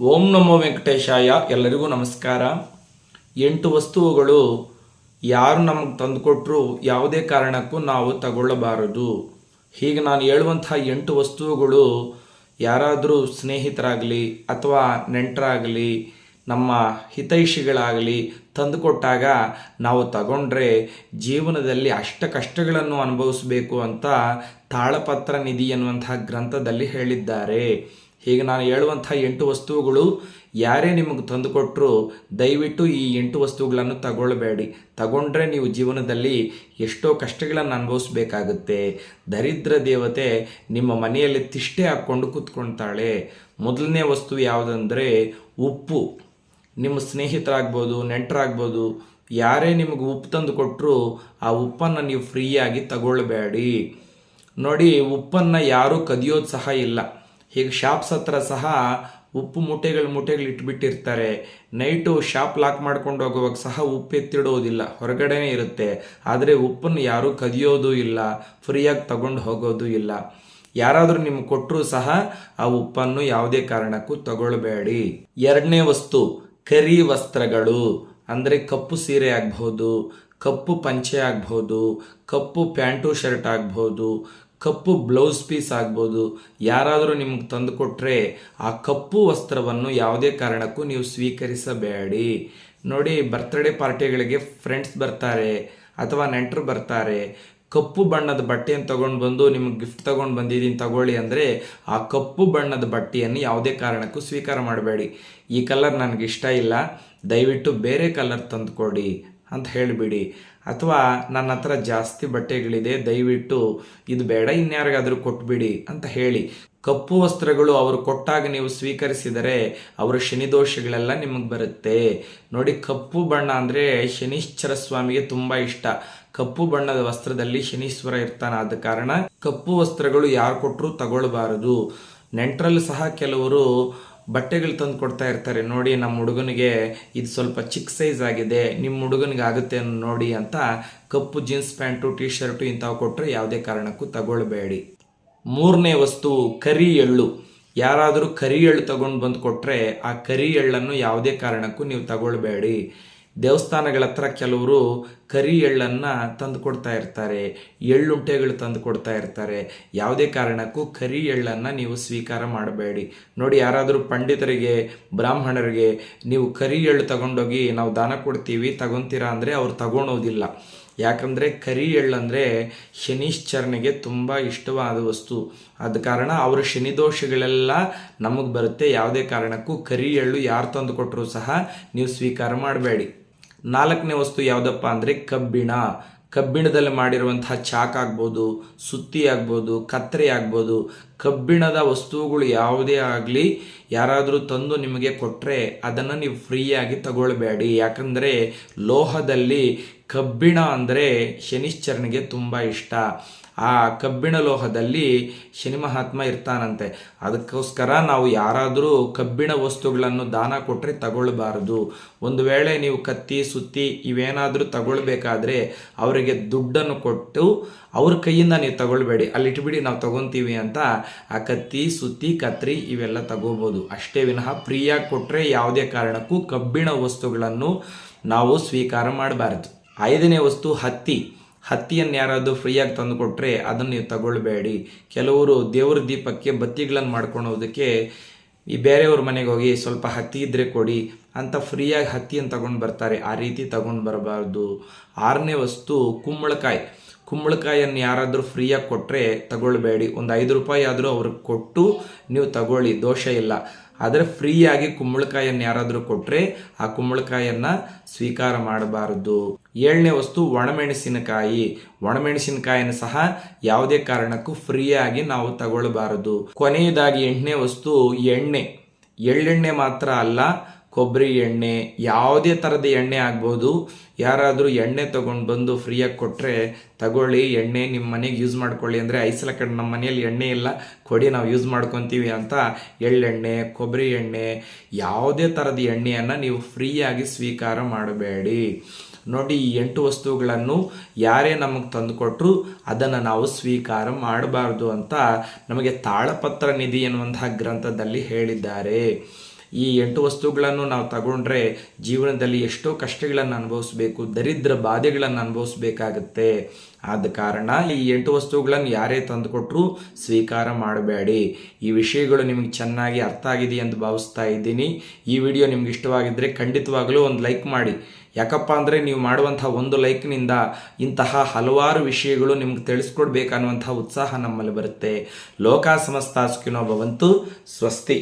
ಓಂ ನಮೋ ವೆಂಕಟೇಶಾಯ, ಎಲ್ಲರಿಗೂ ನಮಸ್ಕಾರ. ಎಂಟು ವಸ್ತುಗಳು ಯಾರು ನಮಗೆ ತಂದುಕೊಟ್ರು ಯಾವುದೇ ಕಾರಣಕ್ಕೂ ನಾವು ತಗೊಳ್ಳಬಾರದು. ಹೀಗೆ ನಾನು ಹೇಳುವಂತಹ ಎಂಟು ವಸ್ತುಗಳು ಯಾರಾದರೂ ಸ್ನೇಹಿತರಾಗಲಿ ಅಥವಾ ನೆಂಟರಾಗಲಿ, ನಮ್ಮ ಹಿತೈಷಿಗಳಾಗಲಿ ತಂದುಕೊಟ್ಟಾಗ ನಾವು ತಗೊಂಡ್ರೆ ಜೀವನದಲ್ಲಿ ಅಷ್ಟ ಕಷ್ಟಗಳನ್ನು ಅನುಭವಿಸಬೇಕು ಅಂತ ತಾಳಪತ್ರ ನಿಧಿ ಎನ್ನುವಂತಹ ಗ್ರಂಥದಲ್ಲಿ ಹೇಳಿದ್ದಾರೆ. ಹೀಗೆ ನಾನು ಹೇಳುವಂಥ ಎಂಟು ವಸ್ತುಗಳು ಯಾರೇ ನಿಮಗೆ ತಂದುಕೊಟ್ಟರು ದಯವಿಟ್ಟು ಈ ಎಂಟು ವಸ್ತುಗಳನ್ನು ತಗೊಳ್ಬೇಡಿ. ತಗೊಂಡ್ರೆ ನೀವು ಜೀವನದಲ್ಲಿ ಎಷ್ಟೋ ಕಷ್ಟಗಳನ್ನು ಅನುಭವಿಸ್ಬೇಕಾಗುತ್ತೆ. ದರಿದ್ರ ದೇವತೆ ನಿಮ್ಮ ಮನೆಯಲ್ಲಿ ತಿಷ್ಟೆ ಹಾಕ್ಕೊಂಡು ಕೂತ್ಕೊಳ್ತಾಳೆ. ಮೊದಲನೇ ವಸ್ತು ಯಾವುದಂದರೆ ಉಪ್ಪು. ನಿಮ್ಮ ಸ್ನೇಹಿತರಾಗ್ಬೋದು, ನೆಂಟರಾಗ್ಬೋದು, ಯಾರೇ ನಿಮಗೆ ಉಪ್ಪು ತಂದು ಕೊಟ್ಟರು ಆ ಉಪ್ಪನ್ನು ನೀವು ಫ್ರೀಯಾಗಿ ತಗೊಳ್ಬೇಡಿ. ನೋಡಿ, ಉಪ್ಪನ್ನು ಯಾರೂ ಕದಿಯೋದು ಸಹ ಇಲ್ಲ. ಹೀಗೆ ಶಾಪ್ಸ್ ಹತ್ರ ಸಹ ಉಪ್ಪು ಮೂಟೆಗಳು ಮೂಟೆಗಳು ಇಟ್ಬಿಟ್ಟಿರ್ತಾರೆ. ನೈಟು ಶಾಪ್ ಲಾಕ್ ಮಾಡ್ಕೊಂಡು ಹೋಗುವಾಗ ಸಹ ಉಪ್ಪು ಎತ್ತಿಡೋದಿಲ್ಲ. ಹೊರಗಡೆನೇ ಇರುತ್ತೆ. ಆದರೆ ಉಪ್ಪನ್ನು ಯಾರೂ ಕದಿಯೋದು ಇಲ್ಲ. ಫ್ರೀಯಾಗಿ ತಗೊಂಡು ಹೋಗೋದು ಇಲ್ಲ. ಯಾರಾದರೂ ನಿಮ್ಗೆ ಕೊಟ್ಟರೂ ಸಹ ಆ ಉಪ್ಪನ್ನು ಯಾವುದೇ ಕಾರಣಕ್ಕೂ ತಗೊಳ್ಬೇಡಿ. ಎರಡನೇ ವಸ್ತು, ಕರಿ ವಸ್ತ್ರಗಳು. ಅಂದರೆ ಕಪ್ಪು ಸೀರೆ ಆಗ್ಬೋದು, ಕಪ್ಪು ಪಂಚೆ ಆಗ್ಬೋದು, ಕಪ್ಪು ಪ್ಯಾಂಟು ಶರ್ಟ್ ಆಗ್ಬಹುದು ಕಪ್ಪು ಬ್ಲೌಸ್ ಪೀಸ್ ಆಗ್ಬೋದು. ಯಾರಾದರೂ ನಿಮ್ಗೆ ತಂದು ಕೊಟ್ಟರೆ ಆ ಕಪ್ಪು ವಸ್ತ್ರವನ್ನು ಯಾವುದೇ ಕಾರಣಕ್ಕೂ ನೀವು ಸ್ವೀಕರಿಸಬೇಡಿ. ನೋಡಿ ಬರ್ತ್ಡೇ ಪಾರ್ಟಿಗಳಿಗೆ ಫ್ರೆಂಡ್ಸ್ ಬರ್ತಾರೆ ಅಥವಾ ನೆಂಟರು ಬರ್ತಾರೆ. ಕಪ್ಪು ಬಣ್ಣದ ಬಟ್ಟೆಯನ್ನು ತಗೊಂಡು ಬಂದು ನಿಮ್ಗೆ ಗಿಫ್ಟ್ ತಗೊಂಡು ಬಂದಿದ್ದೀನಿ ತಗೊಳ್ಳಿ ಅಂದರೆ ಆ ಕಪ್ಪು ಬಣ್ಣದ ಬಟ್ಟೆಯನ್ನು ಯಾವುದೇ ಕಾರಣಕ್ಕೂ ಸ್ವೀಕಾರ ಮಾಡಬೇಡಿ. ಈ ಕಲರ್ ನನಗೆ ಇಷ್ಟ ಇಲ್ಲ. ದಯವಿಟ್ಟು ಬೇರೆ ಕಲರ್ ತಂದುಕೊಡಿ. ಅಂತ ಹೇಳಿಬಿಡಿ. ಅಥವಾ ನನ್ನ ಹತ್ರ ಜಾಸ್ತಿ ಬಟ್ಟೆಗಳಿದೆ, ದಯವಿಟ್ಟು ಇದು ಬೇಡ, ಇನ್ಯಾರಿಗಾದರೂ ಕೊಟ್ಬಿಡಿ ಅಂತ ಹೇಳಿ. ಕಪ್ಪು ವಸ್ತ್ರಗಳು ಅವರು ಕೊಟ್ಟಾಗ ನೀವು ಸ್ವೀಕರಿಸಿದರೆ ಅವರ ಶನಿದೋಷಗಳೆಲ್ಲ ನಿಮಗೆ ಬರುತ್ತೆ. ನೋಡಿ, ಕಪ್ಪು ಬಣ್ಣ ಅಂದರೆ ಶನೀಶ್ವರ ಸ್ವಾಮಿಗೆ ತುಂಬ ಇಷ್ಟ. ಕಪ್ಪು ಬಣ್ಣದ ವಸ್ತ್ರದಲ್ಲಿ ಶನೀಶ್ವರ ಇರ್ತಾನೆ ಆದ ಕಾರಣ ಕಪ್ಪು ವಸ್ತ್ರಗಳು ಯಾರು ಕೊಟ್ಟರು ತಗೊಳ್ಬಾರದು. ನೆಂಟ್ರಲ್ಲಿ ಸಹ ಕೆಲವರು ಬಟ್ಟೆಗಳು ತಂದು ಕೊಡ್ತಾ ಇರ್ತಾರೆ. ನೋಡಿ, ನಮ್ಮ ಹುಡುಗನಿಗೆ ಇದು ಸ್ವಲ್ಪ ಚಿಕ್ಕ ಸೈಜ್ ಆಗಿದೆ. ನಿಮ್ಮ ಹುಡುಗನಿಗೆ ಆಗುತ್ತೆ ನೋಡಿ ಅಂತ ಕಪ್ಪು ಜೀನ್ಸ್ ಪ್ಯಾಂಟು ಟಿ ಶರ್ಟು ಇಂಥವು ಕೊಟ್ಟರೆ ಯಾವುದೇ ಕಾರಣಕ್ಕೂ ತಗೊಳ್ಬೇಡಿ. ಮೂರನೇ ವಸ್ತು, ಕರಿ ಎಳ್ಳು. ಯಾರಾದರೂ ಕರಿ ಎಳ್ಳು ತಗೊಂಡು ಬಂದು ಕೊಟ್ಟರೆ ಆ ಕರಿ ಎಳ್ಳನ್ನು ಯಾವುದೇ ಕಾರಣಕ್ಕೂ ನೀವು ತಗೊಳ್ಬೇಡಿ. ದೇವಸ್ಥಾನಗಳ ಹತ್ರ ಕೆಲವರು ಕರಿ ಎಳ್ಳನ್ನು ತಂದು ಕೊಡ್ತಾ ಇರ್ತಾರೆ, ಎಳ್ಳುಂಟೆಗಳು ತಂದು ಕೊಡ್ತಾ ಇರ್ತಾರೆ. ಯಾವುದೇ ಕಾರಣಕ್ಕೂ ಕರಿ ಎಳ್ಳನ್ನು ನೀವು ಸ್ವೀಕಾರ ಮಾಡಬೇಡಿ. ನೋಡಿ, ಯಾರಾದರೂ ಪಂಡಿತರಿಗೆ, ಬ್ರಾಹ್ಮಣರಿಗೆ, ನೀವು ಕರಿ ಎಳ್ಳು ತಗೊಂಡೋಗಿ ನಾವು ದಾನ ಕೊಡ್ತೀವಿ, ತಗೊಂತೀರಾ ಅಂದರೆ ಅವ್ರು ತಗೊಳೋದಿಲ್ಲ. ಯಾಕಂದರೆ ಕರಿ ಎಳ್ಳಂದರೆ ಶನಿಶ್ಚರಣೆಗೆ ತುಂಬ ಇಷ್ಟವಾದ ವಸ್ತು. ಆದ ಕಾರಣ ಅವರ ಶನಿದೋಷಗಳೆಲ್ಲ ನಮಗೆ ಬರುತ್ತೆ. ಯಾವುದೇ ಕಾರಣಕ್ಕೂ ಕರಿ ಎಳ್ಳು ಯಾರು ತಂದು ಕೊಟ್ಟರೂ ಸಹ ನೀವು ಸ್ವೀಕಾರ ಮಾಡಬೇಡಿ. ನಾಲ್ಕನೇ ವಸ್ತು ಯಾವುದಪ್ಪ ಅಂದರೆ ಕಬ್ಬಿಣ. ಕಬ್ಬಿಣದಲ್ಲಿ ಮಾಡಿರುವಂತಹ ಚಾಕ್ ಆಗ್ಬೋದು ಸುತ್ತಿ ಆಗ್ಬೋದು ಕತ್ತರಿ ಆಗ್ಬೋದು. ಕಬ್ಬಿಣದ ವಸ್ತುಗಳು ಯಾವುದೇ ಆಗಲಿ ಯಾರಾದರೂ ತಂದು ನಿಮಗೆ ಕೊಟ್ಟರೆ ಅದನ್ನು ನೀವು ಫ್ರೀಯಾಗಿ ತಗೊಳ್ಬೇಡಿ. ಯಾಕಂದರೆ ಲೋಹದಲ್ಲಿ ಕಬ್ಬಿಣ ಅಂದರೆ ಶನಿಶ್ಚರನಿಗೆ ತುಂಬ ಇಷ್ಟ. ಆ ಕಬ್ಬಿಣ ಲೋಹದಲ್ಲಿ ಶನಿ ಮಹಾತ್ಮ ಇರ್ತಾನಂತೆ. ಅದಕ್ಕೋಸ್ಕರ ನಾವು ಯಾರಾದರೂ ಕಬ್ಬಿಣ ವಸ್ತುಗಳನ್ನು ದಾನ ಕೊಟ್ಟರೆ ತಗೊಳ್ಬಾರ್ದು. ಒಂದು ವೇಳೆ ನೀವು ಕತ್ತಿ, ಸುತ್ತಿ ಇವೇನಾದರೂ ತಗೊಳ್ಬೇಕಾದ್ರೆ ಅವರಿಗೆ ದುಡ್ಡನ್ನು ಕೊಟ್ಟು ಅವ್ರ ಕೈಯಿಂದ ನೀವು ತಗೊಳ್ಬೇಡಿ. ಅಲ್ಲಿಟ್ಬಿಡಿ ನಾವು ತಗೊತೀವಿ ಅಂತ ಆ ಕತ್ತಿ ಸುತ್ತಿ, ಕತ್ರಿ ಇವೆಲ್ಲ ತಗೋಬೋದು. ಅಷ್ಟೇ ವಿನಃ ಫ್ರೀಯಾಗಿ ಕೊಟ್ಟರೆ ಯಾವುದೇ ಕಾರಣಕ್ಕೂ ಕಬ್ಬಿಣ ವಸ್ತುಗಳನ್ನು ನಾವು ಸ್ವೀಕಾರ ಮಾಡಬಾರ್ದು. ಐದನೇ ವಸ್ತು ಹತ್ತಿ. ಹತ್ತಿಯನ್ನು ಯಾರಾದರೂ ಫ್ರೀಯಾಗಿ ತಂದು ಕೊಟ್ಟರೆ ಅದನ್ನು ನೀವು ತಗೊಳ್ಬೇಡಿ. ಕೆಲವರು ದೇವ್ರ ದೀಪಕ್ಕೆ ಬತ್ತಿಗಳನ್ನು ಮಾಡ್ಕೊಳೋದಕ್ಕೆ ಈ ಬೇರೆಯವ್ರ ಮನೆಗೆ ಹೋಗಿ ಸ್ವಲ್ಪ ಹತ್ತಿ ಇದ್ದರೆ ಕೊಡಿ ಅಂತ ಫ್ರೀಯಾಗಿ ಹತ್ತಿಯನ್ನು ತಗೊಂಡು ಬರ್ತಾರೆ. ಆ ರೀತಿ ತಗೊಂಡು ಬರಬಾರ್ದು. ಆರನೇ ವಸ್ತು ಕುಂಬಳಕಾಯಿ. ಕುಂಬಳಕಾಯಿಯನ್ನು ಯಾರಾದರೂ ಫ್ರೀಯಾಗಿ ಕೊಟ್ಟರೆ ತಗೊಳ್ಬೇಡಿ. ಒಂದು ಐದು ರೂಪಾಯಿ ಆದರೂ ಅವ್ರಿಗೆ ಕೊಟ್ಟು ನೀವು ತಗೊಳ್ಳಿ, ದೋಷ ಇಲ್ಲ. ಆದರೆ ಫ್ರೀಯಾಗಿ ಕುಂಬಳಕಾಯಿಯನ್ನು ಯಾರಾದರೂ ಕೊಟ್ಟರೆ ಆ ಕುಂಬಳಕಾಯಿಯನ್ನು ಸ್ವೀಕಾರ ಮಾಡಬಾರದು. ಏಳನೇ ವಸ್ತು ಒಣಮೆಣಸಿನಕಾಯಿ. ಒಣಮೆಣಸಿನಕಾಯಿಯನ್ನು ಸಹ ಯಾವುದೇ ಕಾರಣಕ್ಕೂ ಫ್ರೀಯಾಗಿ ನಾವು ತಗೊಳ್ಬಾರದು. ಕೊನೆಯದಾಗಿ ಎಂಟನೇ ವಸ್ತು ಎಣ್ಣೆ. ಎಳ್ಳೆಣ್ಣೆ ಮಾತ್ರ ಅಲ್ಲ ಕೊಬ್ಬರಿ ಎಣ್ಣೆ, ಯಾವುದೇ ಥರದ ಎಣ್ಣೆ ಆಗ್ಬೋದು. ಯಾರಾದರೂ ಎಣ್ಣೆ ತೊಗೊಂಡು ಬಂದು ಫ್ರೀಯಾಗಿ ಕೊಟ್ಟರೆ ತಗೊಳ್ಳಿ, ಎಣ್ಣೆ ನಿಮ್ಮ ಮನೆಗೆ ಯೂಸ್ ಮಾಡ್ಕೊಳ್ಳಿ ಅಂದರೆ ಐಸಲ ಕಡೆ ನಮ್ಮ ಮನೆಯಲ್ಲಿ ಎಣ್ಣೆ ಇಲ್ಲ, ಕೊಡಿ ನಾವು ಯೂಸ್ ಮಾಡ್ಕೊತೀವಿ ಅಂತ ಎಳ್ಳೆಣ್ಣೆ, ಕೊಬ್ಬರಿ ಎಣ್ಣೆ, ಯಾವುದೇ ಥರದ ಎಣ್ಣೆಯನ್ನು ನೀವು ಫ್ರೀಯಾಗಿ ಸ್ವೀಕಾರ ಮಾಡಬೇಡಿ. ನೋಡಿ ಈ ಎಂಟು ವಸ್ತುಗಳನ್ನು ಯಾರೇ ನಮಗೆ ತಂದುಕೊಟ್ರು ಅದನ್ನು ನಾವು ಸ್ವೀಕಾರ ಮಾಡಬಾರ್ದು ಅಂತ ನಮಗೆ ತಾಳಪತ್ರ ನಿಧಿ ಎನ್ನುವಂತಹ ಗ್ರಂಥದಲ್ಲಿ ಹೇಳಿದ್ದಾರೆ. ಈ ಎಂಟು ವಸ್ತುಗಳನ್ನು ನಾವು ತಗೊಂಡ್ರೆ ಜೀವನದಲ್ಲಿ ಎಷ್ಟೋ ಕಷ್ಟಗಳನ್ನು ಅನುಭವಿಸ್ಬೇಕು, ದರಿದ್ರ ಬಾಧೆಗಳನ್ನು ಅನುಭವಿಸ್ಬೇಕಾಗತ್ತೆ. ಆದ ಕಾರಣ ಈ ಎಂಟು ವಸ್ತುಗಳನ್ನು ಯಾರೇ ತಂದುಕೊಟ್ರೂ ಸ್ವೀಕಾರ ಮಾಡಬೇಡಿ. ಈ ವಿಷಯಗಳು ನಿಮಗೆ ಚೆನ್ನಾಗಿ ಅರ್ಥ ಆಗಿದೆ ಎಂದು ಭಾವಿಸ್ತಾ ಇದ್ದೀನಿ. ಈ ವಿಡಿಯೋ ನಿಮ್ಗೆ ಇಷ್ಟವಾಗಿದ್ದರೆ ಖಂಡಿತವಾಗಲೂ ಒಂದು ಲೈಕ್ ಮಾಡಿ. ಯಾಕಪ್ಪ ಅಂದರೆ ನೀವು ಮಾಡುವಂಥ ಒಂದು ಲೈಕ್ನಿಂದ ಇಂತಹ ಹಲವಾರು ವಿಷಯಗಳು ನಿಮ್ಗೆ ತಿಳಿಸ್ಕೊಡ್ಬೇಕನ್ನುವಂಥ ಉತ್ಸಾಹ ನಮ್ಮಲ್ಲಿ ಬರುತ್ತೆ. ಲೋಕ ಸಮಸ್ತ ಭವಂತು ಸ್ವಸ್ತಿ.